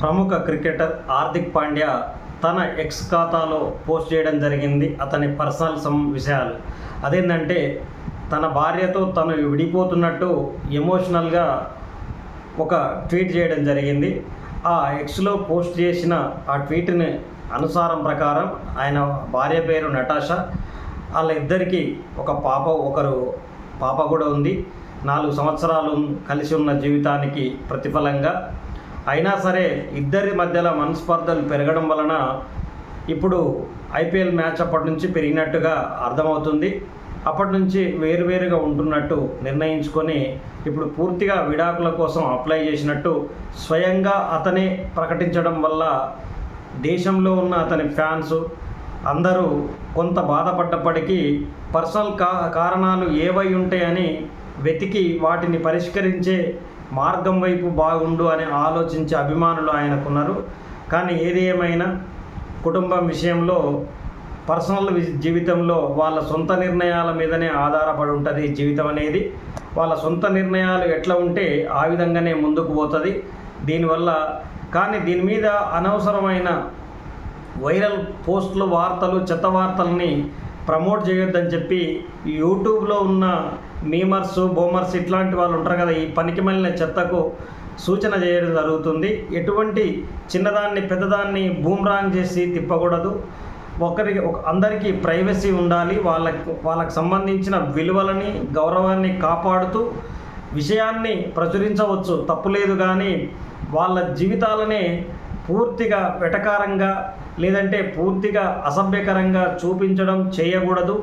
ప్రముఖ క్రికెటర్ హార్దిక్ పాండ్యా తన ఎక్స్ ఖాతాలో పోస్ట్ చేయడం జరిగింది అతని పర్సనల్ సం విషయాలు. అదేంటంటే తన భార్యతో తను విడిపోతున్నట్టు ఎమోషనల్గా ఒక ట్వీట్ చేయడం జరిగింది. ఆ ఎక్స్లో పోస్ట్ చేసిన ఆ ట్వీట్ని అనుసారం ప్రకారం ఆయన భార్య పేరు నటాషా. వాళ్ళ ఇద్దరికీ ఒక పాప ఒకరు పాప కూడా ఉంది. నాలుగు సంవత్సరాలు కలిసి ఉన్న జీవితానికి ప్రతిఫలంగా అయినా సరే ఇద్దరి మధ్యలో మనస్పర్ధలు పెరగడం వలన ఇప్పుడు ఐపీఎల్ మ్యాచ్ అప్పటి నుంచి పెరిగినట్టుగా అర్థమవుతుంది. అప్పటి నుంచి వేరువేరుగా ఉంటున్నట్టు నిర్ణయించుకొని ఇప్పుడు పూర్తిగా విడాకుల కోసం అప్లై చేసినట్టు స్వయంగా అతనే ప్రకటించడం వల్ల దేశంలో ఉన్న అతని ఫ్యాన్స్ అందరూ కొంత బాధపడ్డప్పటికీ పర్సనల్ కా కారణాలు ఏవై ఉంటాయని వెతికి వాటిని పరిష్కరించే మార్గం వైపు బాగుండు అని ఆలోచించే అభిమానులు ఆయనకున్నారు. కానీ ఏది ఏమైనా కుటుంబం విషయంలో పర్సనల్ జీవితంలో వాళ్ళ సొంత నిర్ణయాల మీదనే ఆధారపడి ఉంటుంది జీవితం అనేది. వాళ్ళ సొంత నిర్ణయాలు ఎట్లా ఉంటే ఆ విధంగానే ముందుకు పోతుంది. దీనివల్ల కానీ దీని మీద అనవసరమైన వైరల్ పోస్టులు వార్తలు చెత్త వార్తల్ని ప్రమోట్ చేయొద్దని చెప్పి యూట్యూబ్లో ఉన్న మీమర్స్ బోమర్స్ ఇట్లాంటి వాళ్ళు ఉంటారు కదా ఈ పనికి మళ్ళిన చెత్తకు సూచన చేయడం జరుగుతుంది. ఎటువంటి చిన్నదాన్ని పెద్దదాన్ని బూమ్రాంగ్ చేసి తిప్పకూడదు. ఒకరికి ఒక అందరికీ ప్రైవసీ ఉండాలి. వాళ్ళకు వాళ్ళకు సంబంధించిన విలువలని గౌరవాన్ని కాపాడుతూ విషయాన్ని ప్రచురించవచ్చు. తప్పులేదు కానీ వాళ్ళ జీవితాలనే పూర్తిగా వెటకారంగా లేదంటే పూర్తిగా అసభ్యకరంగా చూపించడం చేయకూడదు.